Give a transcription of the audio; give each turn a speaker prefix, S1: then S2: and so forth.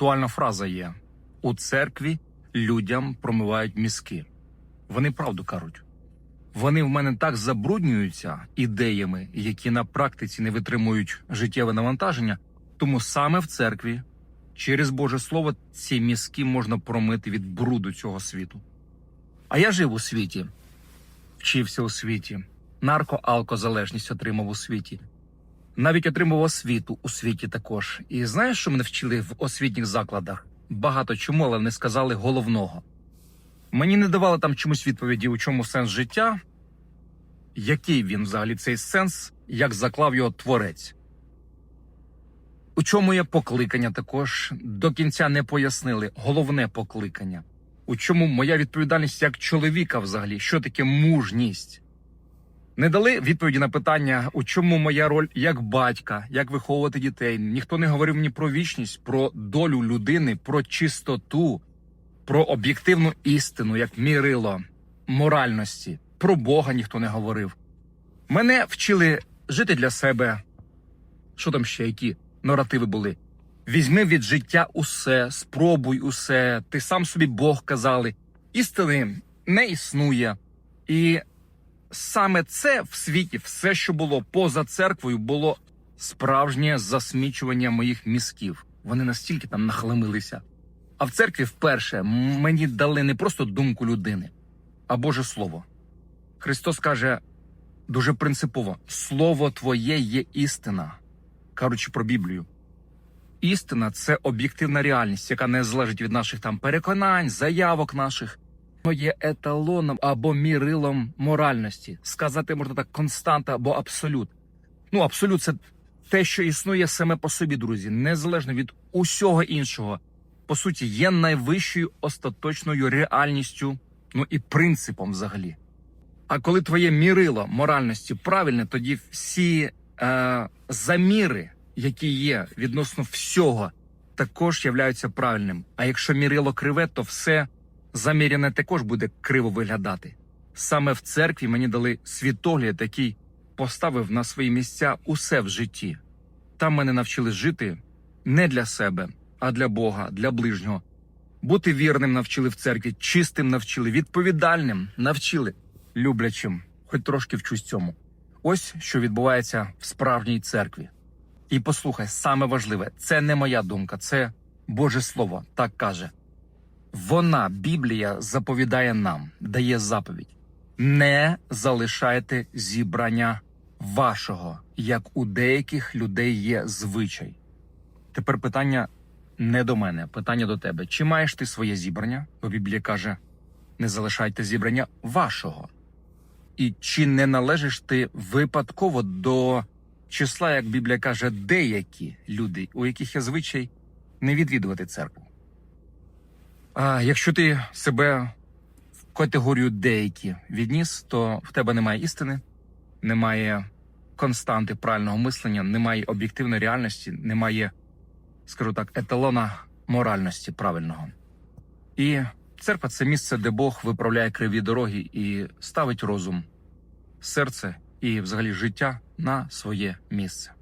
S1: актуальна фраза є: у церкві людям промивають мізки. Вони правду кажуть. Вони в мене так забруднюються ідеями, які на практиці не витримують життєве навантаження. Тому саме в церкві, через Боже Слово, ці мізки можна промити від бруду цього світу. А я жив у світі, вчився у світі, нарко-алкозалежність отримав у світі. Навіть отримав освіту у світі також. І знаєш, що мене вчили в освітніх закладах? Багато чому, але не сказали головного. Мені не давали там чомусь відповіді, у чому сенс життя, який він взагалі цей сенс, як заклав його творець. У чому є покликання також до кінця не пояснили. Головне покликання. У чому моя відповідальність як чоловіка взагалі? Що таке мужність? Не дали відповіді на питання, у чому моя роль як батька, як виховувати дітей. Ніхто не говорив мені про вічність, про долю людини, про чистоту, про об'єктивну істину, як мірило моральності. Про Бога ніхто не говорив. Мене вчили жити для себе. Що там ще, які наративи були? Візьми від життя усе, спробуй усе. Ти сам собі Бог казали. Істини не існує. І саме це в світі, все, що було поза церквою, було справжнє засмічування моїх мізків. Вони настільки там нахламилися. А в церкві вперше мені дали не просто думку людини, а Боже Слово. Христос каже дуже принципово: Слово Твоє є істина, кажучи про Біблію. Істина це об'єктивна реальність, яка не залежить від наших там переконань, заявок наших. Є еталоном або мірилом моральності. Сказати можна так константа або абсолют. Ну, абсолют це те, що існує саме по собі, друзі, незалежно від усього іншого. По суті, є найвищою остаточною реальністю, ну і принципом взагалі. А коли твоє мірило моральності правильне, тоді всі е, заміри, які є відносно всього, також являються правильним. А якщо мірило криве, то все заміряне також буде криво виглядати. Саме в церкві мені дали світогляд, який поставив на свої місця усе в житті. Там мене навчили жити не для себе, а для Бога, для ближнього. Бути вірним навчили в церкві, чистим навчили, відповідальним навчили, люблячим, хоч трошки вчусь цьому. Ось що відбувається в справжній церкві. І послухай, саме важливе, це не моя думка, це Боже Слово, так каже. Вона, Біблія, заповідає нам, дає заповідь: не залишайте зібрання вашого, як у деяких людей є звичай. Тепер питання не до мене, питання до тебе. Чи маєш ти своє зібрання? Бо Біблія каже: не залишайте зібрання вашого. І чи не належиш ти випадково до числа, як Біблія каже, деякі люди, у яких є звичай не відвідувати церкву? А якщо ти себе в категорію деякі відніс, то в тебе немає істини, немає константи правильного мислення, немає об'єктивної реальності, немає, скажу так, еталона моральності правильного. І церква це місце, де Бог виправляє криві дороги і ставить розум, серце і взагалі життя на своє місце.